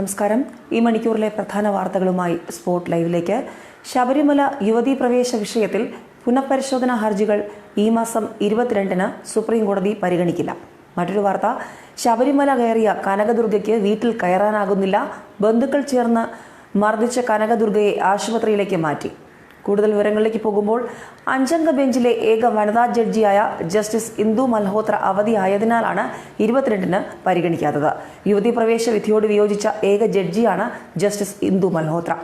നമസ്കാരം. ഈ മണിക്കൂറിലെ പ്രധാന വാർത്തകളുമായി സ്പോട്ട് ലൈവിലേക്ക്. ശബരിമല യുവതീ പ്രവേശ വിഷയത്തിൽ പുനഃപരിശോധനാ ഹർജികൾ ഈ മാസം ഇരുപത്തിരണ്ടിന് സുപ്രീം കോടതി പരിഗണിക്കില്ല. മറ്റൊരു വാർത്ത ശബരിമല കയറിയ കനകദുർഗയ്ക്ക് വീട്ടിൽ കയറാനാകുന്നില്ല. ബന്ധുക്കൾ ചേർന്ന് മർദ്ദിച്ച കനകദുർഗയെ ആശുപത്രിയിലേക്ക് മാറ്റി. കൂടുതൽ വിവരങ്ങളിലേക്ക് പോകുമ്പോൾ അഞ്ചംഗ ബെഞ്ചിലെ ഏക വനിതാ ജഡ്ജിയായ ജസ്റ്റിസ് ഇന്ദു മൽഹോത്ര അവധിയായതിനാലാണ് ഇരുപത്തിരണ്ടിന് പരിഗണിക്കാത്തത്. യുവതി പ്രവേശ വിധിയോട് വിയോജിച്ച ഏക ജഡ്ജിയാണ് ജസ്റ്റിസ് ഇന്ദു മൽഹോത്ര.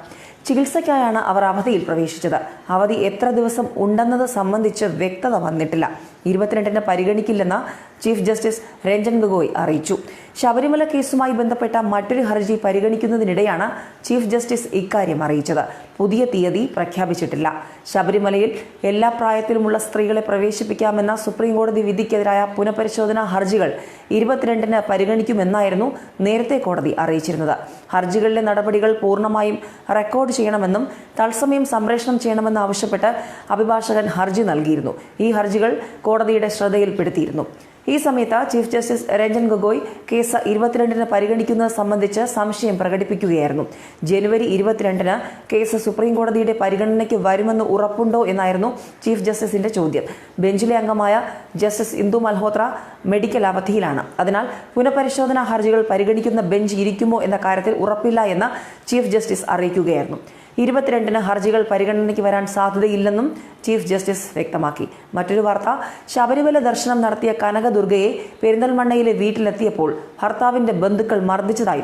ചികിത്സയ്ക്കായാണ് അവർ അവധിയിൽ പ്രവേശിച്ചത്. അവധി എത്ര ദിവസം ഉണ്ടെന്നത് സംബന്ധിച്ച് വ്യക്തത വന്നിട്ടില്ല. ഇരുപത്തിരണ്ടിന് പരിഗണിക്കില്ലെന്ന് ചീഫ് ജസ്റ്റിസ് രഞ്ജൻ ഗൊഗോയ് അറിയിച്ചു. ശബരിമല കേസുമായി ബന്ധപ്പെട്ട മറ്റൊരു ഹർജി പരിഗണിക്കുന്നതിനിടെയാണ് ചീഫ് ജസ്റ്റിസ് ഇക്കാര്യം അറിയിച്ചത്. പുതിയ തീയതി പ്രഖ്യാപിച്ചിട്ടില്ല. ശബരിമലയിൽ എല്ലാ പ്രായത്തിലുമുള്ള സ്ത്രീകളെ പ്രവേശിപ്പിക്കാമെന്ന സുപ്രീംകോടതി വിധിക്കെതിരായ പുനഃപരിശോധനാ ഹർജികൾ ഇരുപത്തിരണ്ടിന് പരിഗണിക്കുമെന്നായിരുന്നു നേരത്തെ കോടതി അറിയിച്ചിരുന്നത്. ഹർജികളിലെ നടപടികൾ പൂർണമായും റെക്കോർഡ് ചെയ്യണമെന്നും തത്സമയം സംപ്രേഷണം ചെയ്യണമെന്ന് ആവശ്യപ്പെട്ട് അഭിഭാഷകൻ ഹർജി നൽകിയിരുന്നു. ഈ ഹർജികൾ കോടതിയുടെ ശ്രദ്ധയിൽപ്പെടുത്തിയിരുന്നു. ഈ സമയത്ത് chief justice Ranjan Gogoi case ഇരുപത്തിരണ്ടിന് പരിഗണിക്കുന്നത് സംബന്ധിച്ച് സംശയം പ്രകടിപ്പിക്കുകയായിരുന്നു. ജനുവരി ഇരുപത്തിരണ്ടിന് കേസ് സുപ്രീം കോടതിയുടെ പരിഗണനയ്ക്ക് വരുമെന്ന് ഉറപ്പുണ്ടോ എന്നായിരുന്നു ചീഫ് ജസ്റ്റിസിന്റെ ചോദ്യം. ബെഞ്ചിലെ അംഗമായ ജസ്റ്റിസ് ഇന്ദു മൽഹോത്ര മെഡിക്കൽ അവധിയിലാണ്. അതിനാൽ പുനഃപരിശോധനാ ഹർജികൾ പരിഗണിക്കുന്ന ബെഞ്ച് ഇരിക്കുമോ എന്ന കാര്യത്തിൽ ഉറപ്പില്ല എന്ന് ചീഫ് ജസ്റ്റിസ് അറിയിക്കുകയായിരുന്നു. ഇരുപത്തിരണ്ടിന് ഹർജികൾ പരിഗണനയ്ക്ക് വരാൻ സാധ്യതയില്ലെന്നും ചീഫ് ജസ്റ്റിസ് വ്യക്തമാക്കി. മറ്റൊരു വാർത്ത ശബരിമല ദർശനം നടത്തിയ കനകദുർഗയെ പെരിന്തൽമണ്ണയിലെ വീട്ടിലെത്തിയപ്പോൾ ഭർത്താവിന്റെ ബന്ധുക്കൾ മർദ്ദിച്ചതായി.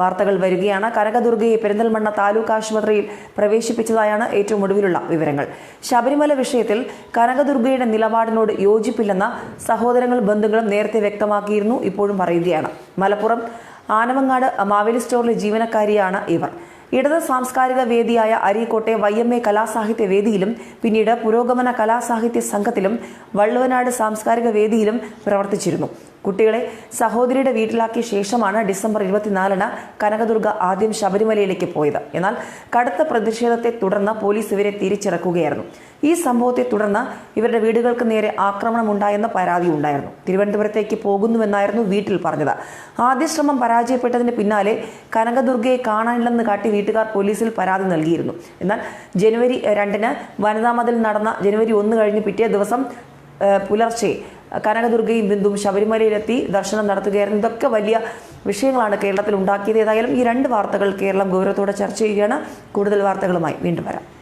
വാർത്തകൾ വരികയാണ്. കനകദുർഗയെ പെരിന്തൽമണ്ണ താലൂക്ക് ആശുപത്രിയിൽ പ്രവേശിപ്പിച്ചതായാണ് ഏറ്റവും ഒടുവിലുള്ള വിവരങ്ങൾ. ശബരിമല വിഷയത്തിൽ കനകദുർഗയുടെ നിലപാടിനോട് യോജിപ്പില്ലെന്ന സഹോദരങ്ങൾ ബന്ധുക്കളും നേരത്തെ വ്യക്തമാക്കിയിരുന്നു. ഇപ്പോഴും പറയുകയാണ്. മലപ്പുറം ആനമങ്ങാട് മാവേലി സ്റ്റോറിലെ ജീവനക്കാരിയാണ് ഇവർ. ഇടത് സാംസ്കാരിക വേദിയായ അരീക്കോട്ടെ വൈ എം എ കലാസാഹിത്യ വേദിയിലും പിന്നീട് പുരോഗമന കലാസാഹിത്യ സംഘത്തിലും വള്ളുവനാട് സാംസ്കാരിക വേദിയിലും പ്രവർത്തിച്ചിരുന്നു. കുട്ടികളെ സഹോദരിയുടെ വീട്ടിലാക്കിയ ശേഷമാണ് ഡിസംബർ ഇരുപത്തിനാലിന് കനകദുർഗ ആദ്യം ശബരിമലയിലേക്ക് പോയത്. എന്നാൽ കടുത്ത പ്രതിഷേധത്തെ തുടർന്ന് പോലീസ് ഇവരെ തിരിച്ചിറക്കുകയായിരുന്നു. ഈ സംഭവത്തെ തുടർന്ന് ഇവരുടെ വീടുകൾക്ക് നേരെ ആക്രമണമുണ്ടായെന്ന പരാതി ഉണ്ടായിരുന്നു. തിരുവനന്തപുരത്തേക്ക് പോകുന്നുവെന്നായിരുന്നു വീട്ടിൽ പറഞ്ഞത്. ആദ്യ ശ്രമം പരാജയപ്പെട്ടതിന് പിന്നാലെ കനകദുർഗയെ കാണാനില്ലെന്ന് കാട്ടി വീട്ടുകാർ പോലീസിൽ പരാതി നൽകിയിരുന്നു. എന്നാൽ ജനുവരി രണ്ടിന് വനിതാ മതിൽ നടന്ന ജനുവരി ഒന്ന് കഴിഞ്ഞ് പിറ്റേ ദിവസം പുലർച്ചെ കനകദുർഗയും ബിന്ദുവും ശബരിമലയിലെത്തി ദർശനം നടത്തുകയായിരുന്നു. ഇതൊക്കെ വലിയ വിഷയങ്ങളാണ് കേരളത്തിൽ ഉണ്ടാക്കിയത്. ഏതായാലും ഈ രണ്ട് വാർത്തകൾ കേരളം ഗൗരവത്തോടെ ചർച്ച ചെയ്യുകയാണ്. കൂടുതൽ വാർത്തകളുമായി വീണ്ടും വരാം.